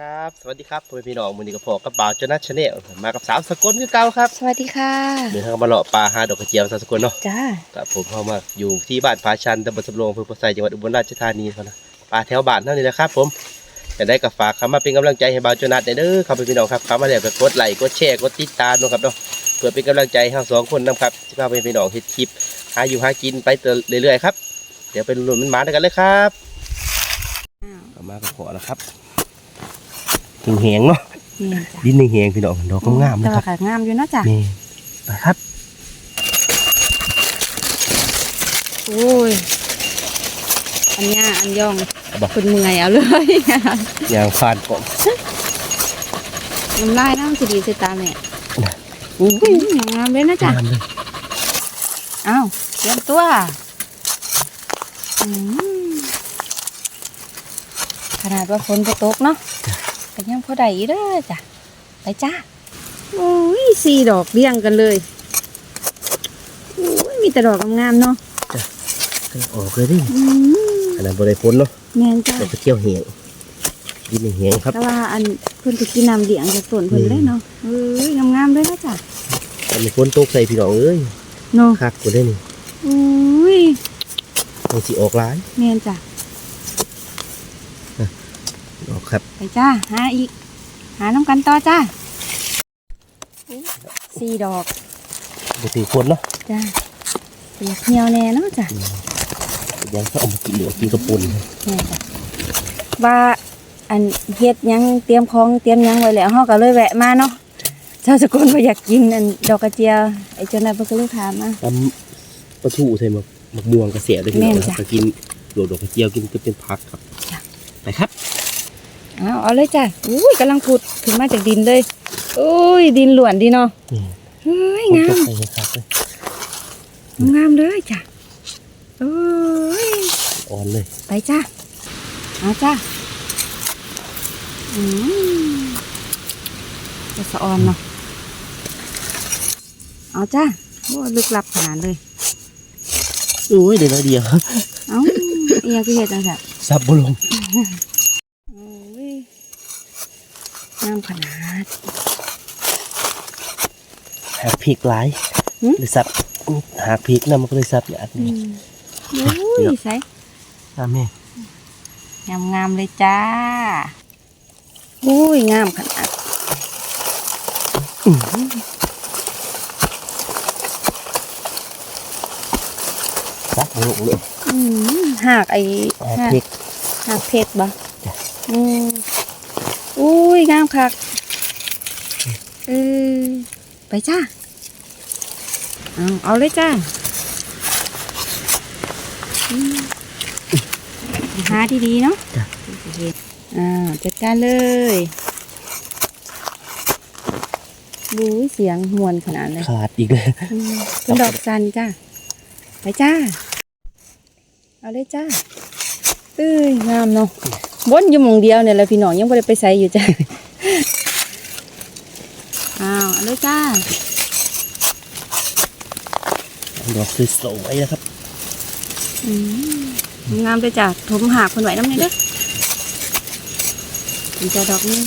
ครับ สวัสดีครับพ่อแม่พี่น้องมือนี้กับพ่อกับบ่าวเจานัทชาแนลมากับสาวสกลคือเก่าครับสวัสดีค่ะเดินทางมาเลาะป่าหาดอกกระเจียวสาวสกลเนาะจ้ากับผมเข้ามาอยู่ที่บ้านผาชันตำบลสำโรงอำเภอโพไซจังหวัดอุบลราชธานีเขานะป่าแถวบ้านเท่านี้นะครับ ผมจะได้กับฝากคำมาเป็นกำลังใจให้บ่าวเจานัทเด้อครับพ่อแม่พี่น้องครับเข้ามาแล้วก็กดไลค์กดแชร์กดติดตามเนาะครับเนาะเพื่อเป็นกำลังใจให้ทั้งสองคนนะครับที่พาพ่อแม่พี่น้องเฮ็ดคลิปหาอยู่หากินไปเรื่อยๆครับเดี๋ยวเป็นรุ่นมันหมาด้วยกันเลยครับเข้ามากับขอแล้วครับ แหงๆเนาะนี่จ้ะดินแหงๆพี่น้องดอกงามๆแต่นะคว่ารับขางามอยู่เนาะจ้ะนี่นะครับโอ้ยอันยาอันยองบอกคุณเมื่อยเอาเลยยางฟานกบน้ำลายน้ำจะดีใส่ตาแม่อู้อืมงามเลยนะจ๊ะงามเลยอ้าวเตรียมตัวอืมขนาดว่าฝนจะตกเนาะแต่ยังพอได้อีเด้อจ้ะไปจ้าโอ้ยสี่ดอกเรียงกันเลยโอ้ยมีแต่ดอกงามๆเนาะออกเลยดิอืมขนาดบริพ้นเนาะแม่นจ้ะเราไปเที่ยวแหงดินแหงครับแต่ว่าอันเพิ่นไปกินน้ำเลี้ยงจากสวนเพิ่นเลยเนาะเอ้ยงามๆเลยนะจ๊ะอันนี้พ้นตกใส่พี่น้องเอ้ยเนาะคักกว่าได้นี่อุ้ยมันสิออกหลายแม่นจ้ะ ออกครับ ไปจ้า หาอีก หาน้ำกันต่อจ้าสี่ดอกบถือพ้นเนาะจ้าเสียเหี่ยวแน่เนาะจ้ะยังก็เอามากินเหลือกินกระปุนแม่จ้ะว่าอันเฮ็ดหยังเตรียมของเตรียมหยังไว้แล้วเฮาก็เลยแวะมาเนาะเจ้าสกุลบ่อยากกินอันดอกกระเจียวไอ้เจ้านั้นเพิ่นก็เลยถามมาตำปลาทูใส่หมกหมกม่วงกระเสียด้วยพี่น้องแม่นนะจ้ะก็กินโดดดอกกระเจียวกินก็เป็นพักครับจ้ะไปครับ เอาเอาเลยจ้ะอุ้ยกำลังผุดขึ้นมาจากดินเลยอุ้ยดินหลวนดีเนาะนี่เฮ้ยพ้นงาตมกใส่ครับเลยงามเลยจ้ะโอ้ยอ่อนเลยไปจ้าเอาจ้าอืมจะสะออนเนาะเอาจ้าโอ้ลึกลับขนาดเลยโอ้ยเดี๋ยวน้อยเดียวเอ้าอีหยังคือเห็ดจังซะซับบุลงโอ้ย งามขนาดหากพริกหลายหึเลยซับหากพริกนะมันก็เลยซับอย่างอืนี้มโอ้ยใส่อะแม่งามงามๆเลยจ้าโอ้ยงามขนาดซับบุลงเลยอืมหากไอ้หากหากพริกหากเพชรบ่จ้ะอืม อุ้ยงามคักเออไปจ้าเอาเอาเลยจ้าอืมหาดีๆเนาะจ้ะอ่าจัดการเลยดูเสียงมวนขนาดเลยขาดอีกเลยอืมเป็นดอกจันจ้าไปจ้า เอาเลยจ้าเอ้ยงามเนาะ บนอยู่หมองเดียวเนี่ยแหละพี่น้องยังไม่ได้ไปใส่อยู่จ้าอ้าวเอาเลยจ้าดอกสวยๆนะครับอืมงามเลยจ้าถมหากคนไหวน้ำเนี่ยเด้อมีจ้าดอกนี้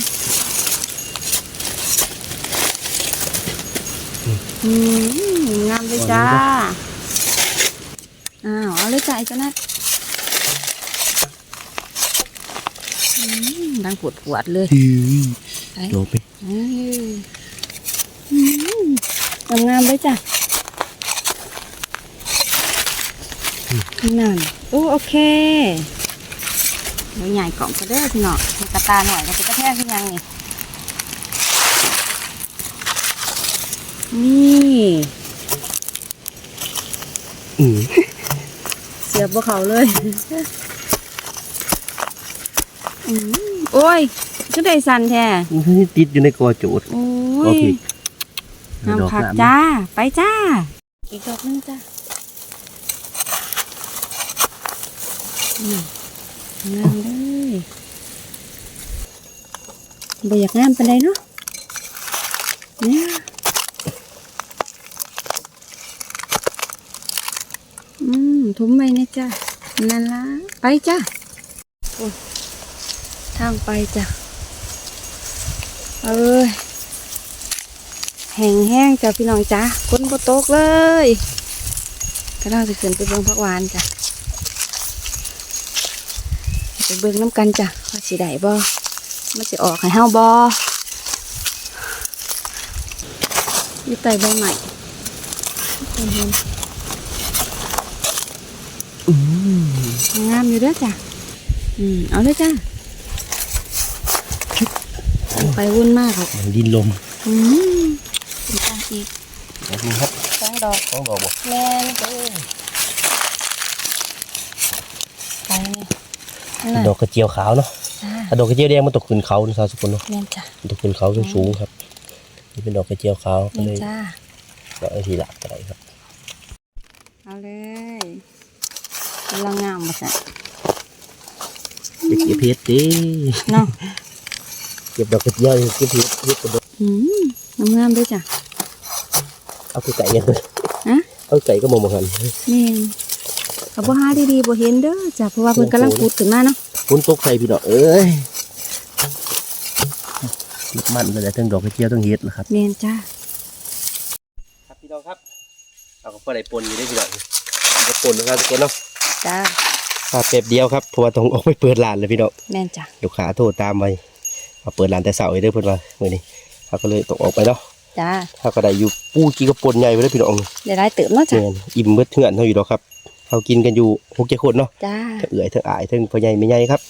อืมงามเลยจ้าอ้าวเอาเลยจ้าไอ้เจ้านัดอืม ดังปวดปวดๆเลยไปโดไปเอ้ยอืมงามๆเลยจ้ะนั่นโอ้โอเคเดี๋ยวใหญ่กล่องก็ได้อพี่น้องมีกระตาหน่อยก็จะกระแทกขึ้นยังนี่นี่อืมเสียบบ่เขาเลยอืม โอ้ยก็ได้สันแท้นี่ติดอยู่ในกอโจดโอ้โอยเคน้ำผักดอกน้ำจ้า ไปจ้า อีกดอกหนึงจ้าอืมงามเลยบ่อยากงามปานใดเนาะเนี่ยอืมทุ่มไปนะจ้านั่นละไปจ้าโอ้ย ทางไปจ้ะ เอ้ยแห้งแห้งจ้ะพี่น้องจ้าฝนบ่ตกเลยก็น่าจะขึ้นไปเบิ่งผักวานจ้ะไปเบิ่งน้ำกันจ้ะว่าสิได้บ่มันสิออกให้เฮาบ่อยู่ใต้ใบใหม่ห็นๆงามอยู่เด้อจ้ะ อืม เอาเลยจ้ะ ไปวุ่นมากครับมันดินลมอืมอีกอะอีกแบบนี้ครับสองดอกต้องบอกว่าแม่นเด้อไปนี่นั่นน่ะดอกกระเจียวขาวเนาะจ้าถ้าดอกกระเจียวแดงมันตกขึ้นเขานะสาวสกุลเนาะแม่นจ้ะมันตกขึ้นเขาสูงๆครับ นี่เป็นดอกกระเจียวขาวก็แม่นเลยจ้าดอกไอ้ทีละอะไรครับเอาเลยกำลังงามมาจ้ะเก็บเก็บเพชรดิเนาะ เก็บดอกกระเจียวเก็บเพชรเพชรกระโดดอืมงามๆด้วยจ้ะเอาคือไก่ยังเลยฮะเอาไก่ก็มองมองหันแม่นกับบ่หาดีๆบ่เห็นเด้อจ้ะเพราะว่าเพิ่นกำลังพูดขึ้นมาเนาะฝนตกใส่พี่น้องเอ้ยติดมันเลยทั้งดอกกระเจียวทั้งเห็ดนะครับแม่นจ้าครับพี่น้องครับเอาก็พอได้ปนอยู่ได้พี่น้องจะปนนะครับทุกคนเนาะจ้าพาแป๊บเดียวครับเพราะว่าต้องออกไปเปิดร้านเลยพี่น้องแม่นจ้ะลูกค้าโทรตามไปมา เปิดร้านแต่เสาร์เลยเด้อเพิ่นว่ามื้อนี้เขาก็เลยตกออกไปเนาะจ้าเขาก็ได้อยู่ปูกี่กระปนใหญ่ไปเลยพี่น้องได้หลายเติบเนาะจ้ะแม่นอิ่มเบิดเถื่อนเท่าอยู่ดอกครับเขากินกันอยู่หกเจ็ดคนเนาะจ้าทั้งเอื่อยทั้งอายทั้งพ่อใหญ่ไม่ใหญ่ครับ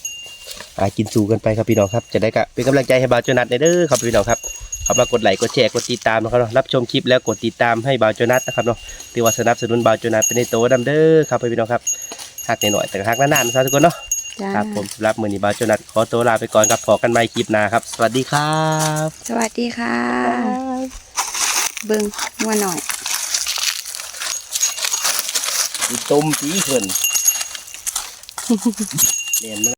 อากินสู่กันไปครับพี่น้องครับ จะได้กะเป็นกำลังใจให้บ่าวโจนัทในเด้อครับพี่น้องครับเข้ามากดไลค์กดแชร์กดติดตามนะครับเนาะรับชมคลิปแล้วกดติดตามให้บ่าวโจนัทนะครับเนาะถือว่าสนับสนุนบ่าวโจนัทเป็นในโตดำเด้อครับพี่น้องครับหักหน่อยๆแต่ก็หักนานๆนะครับทุกคนเนาะ จ้าครับผมสำหรับมือนี้บ่าวโจนัทขอตัวลาไปก่อนครับพอกันใหม่คลิปหน้าครับ สวัสดีครับสวัสดีค่ะ เบิ่งมัวหน่อย ต้มสีเขินเรียนมา